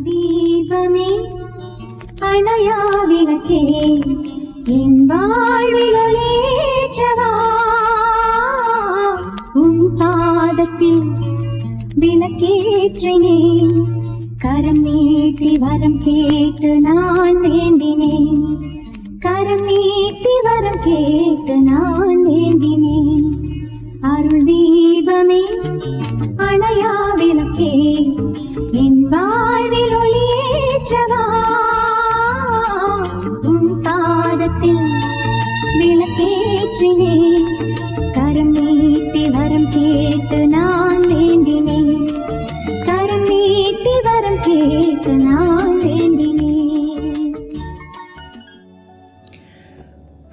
தீபமே அணையா விளக்கே என் வாழ்வில் உன் பாதத்தில் விளக்கேற்றினேன் கரம் நீட்டி வரம் கேட்டு நான் வேண்டினேன் கரம் நீட்டி வரம் கேட்டு நான் வேண்டினேன் அருள் தீபமே அணையா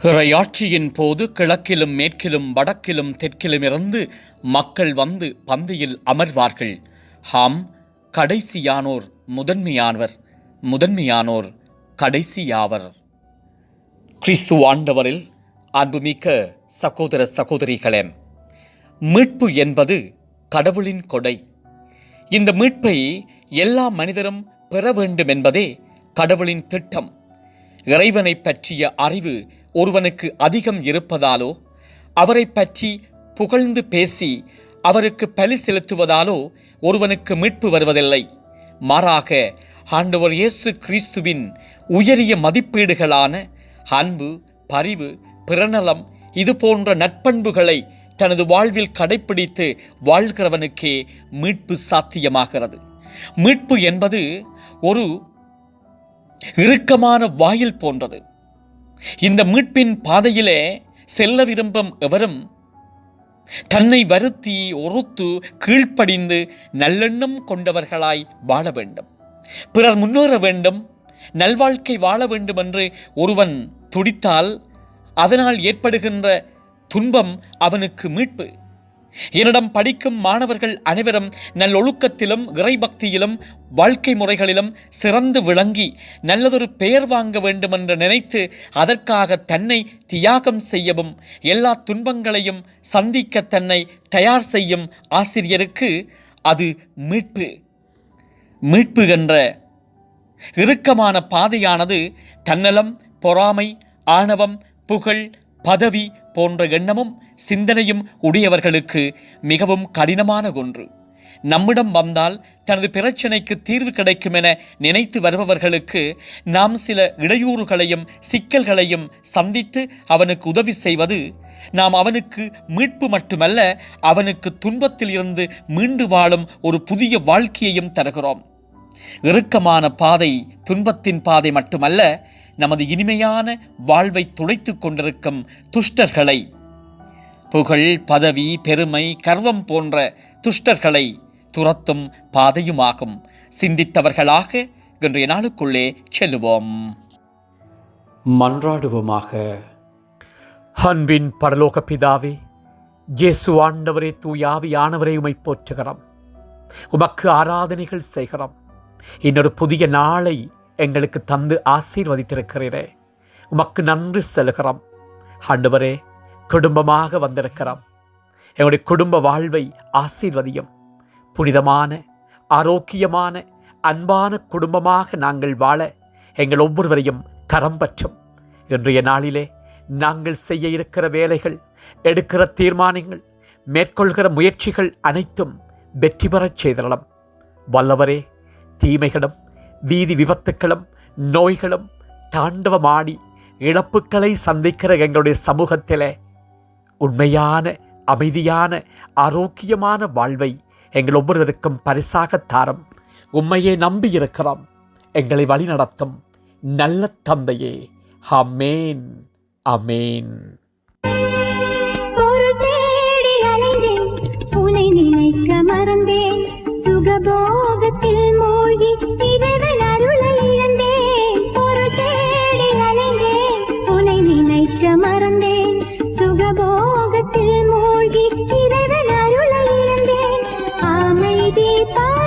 இறையாட்சியின் போது கிழக்கிலும் மேற்கிலும் வடக்கிலும் தெற்கிலும் இருந்து மக்கள் வந்து பந்தியில் அமர்வார்கள். ஹாம் கடைசியானோர் முதன்மையானவர் முதன்மையானோர் கடைசியாவர். கிறிஸ்து ஆண்டவரில் அன்புமிக்க சகோதர சகோதரிகளே மீட்பு என்பது கடவுளின் கொடை. இந்த மீட்பை எல்லா மனிதரும் பெற வேண்டும் என்பதே கடவுளின் திட்டம். இறைவனை பற்றிய அறிவு ஒருவனுக்கு அதிகம் இருப்பதாலோ அவரை பற்றி புகழ்ந்து பேசி அவருக்கு பலி செலுத்துவதாலோ ஒருவனுக்கு மீட்பு வருவதில்லை. மாறாக ஆண்டவர் இயேசு கிறிஸ்துவின் உயரிய மதிப்பீடுகளான அன்பு பரிவு பிறநலம் இது போன்ற நட்பண்புகளை தனது வாழ்வில் கடைப்பிடித்து வாழ்கிறவனுக்கே மீட்பு சாத்தியமாகிறது. மீட்பு என்பது ஒரு இறுக்கமான வாயில் போன்றது. இந்த மீட்பின் பாதையிலே செல்ல விரும்பும் எவரும் தன்னை வருத்தி ஒருத்து கீழ்ப்படிந்து நல்லெண்ணம் கொண்டவர்களாய் வாழ வேண்டும். பிறர் முன்னேற வேண்டும் நல்வாழ்க்கை வாழ வேண்டும் என்று ஒருவன் துடித்தால் அதனால் ஏற்படுகின்ற துன்பம் அவனுக்கு மீட்பு. என்னிடம் படிக்கும் மாணவர்கள் அனைவரும் நல்லொழுக்கத்திலும் இறைபக்தியிலும் வாழ்க்கை முறைகளிலும் சிறந்து விளங்கி நல்லதொரு பெயர் வாங்க வேண்டும் என்று நினைத்து அதற்காக தன்னை தியாகம் செய்யவும் எல்லா துன்பங்களையும் சந்திக்க தன்னை தயார் செய்யும் ஆசிரியருக்கு அது மீட்பு. மீட்பு என்ற இறுக்கமான பாதையானது தன்னலம் பொறாமை ஆணவம் புகழ் பதவி போன்ற எண்ணமும் சிந்தனையும் உடையவர்களுக்கு மிகவும் கடினமான ஒன்று. நம்மிடம் வந்தால் தனது பிரச்சனைக்கு தீர்வு கிடைக்கும் என நினைத்து வருபவர்களுக்கு நாம் சில இடையூறுகளையும் சிக்கல்களையும் சந்தித்து அவனுக்கு உதவி செய்வது நாம் அவனுக்கு மீட்பு மட்டுமல்ல அவனுக்கு துன்பத்தில் இருந்து மீண்டு வாழும் ஒரு புதிய வாழ்க்கையையும் தருகிறோம். இறுக்கமான பாதை துன்பத்தின் பாதை மட்டுமல்ல நமது இனிமையான வாழ்வை துளைத்துக் கொண்டிருக்கும் துஷ்டர்களை. புகழ் பதவி பெருமை கர்வம் போன்ற துஷ்டர்களை துரத்தும் பாதையுமாகும். சிந்தித்தவர்களாக இன்றைய நாளுக்குள்ளே செல்லுவோம். மன்றாடுவோமாக. அன்பின் பரலோக பிதாவே இயேசு ஆண்டவரே தூயாவியானவரே உமை போற்றுகிறோம். உமக்கு ஆராதனைகள் செய்கிறோம். இன்னொரு புதிய நாளை எங்களுக்கு தந்து ஆசீர்வதித்திருக்கிறீரே. உமக்கு நன்றி செலுகிறோம். ஆண்டவரே குடும்பமாக வந்திருக்கிறோம். எங்களுடைய குடும்ப வாழ்வை ஆசீர்வதியும். புனிதமான ஆரோக்கியமான அன்பான குடும்பமாக நாங்கள் வாழ எங்கள் ஒவ்வொருவரையும் கரம் பற்றும். இன்றைய நாளிலே நாங்கள் செய்ய இருக்கிற வேலைகள் எடுக்கிற தீர்மானங்கள் மேற்கொள்கிற முயற்சிகள் அனைத்தும் வெற்றி பெறச் செய்தரலாம். வல்லவரே தீமைகளும் வீதி விபத்துக்களும் நோய்களும் தாண்டவமாடி இழப்புக்களை சந்திக்கிற எங்களுடைய சமூகத்திலே உண்மையான அமைதியான ஆரோக்கியமான வாழ்வை எங்கள் ஒவ்வொருவருக்கும் பரிசாக தாரம். உண்மையை நம்பியிருக்கிறோம் எங்களை வழிநடத்தும் நல்ல தந்தையே. அமேன் அமேன் சுகபோகத்தில் kita.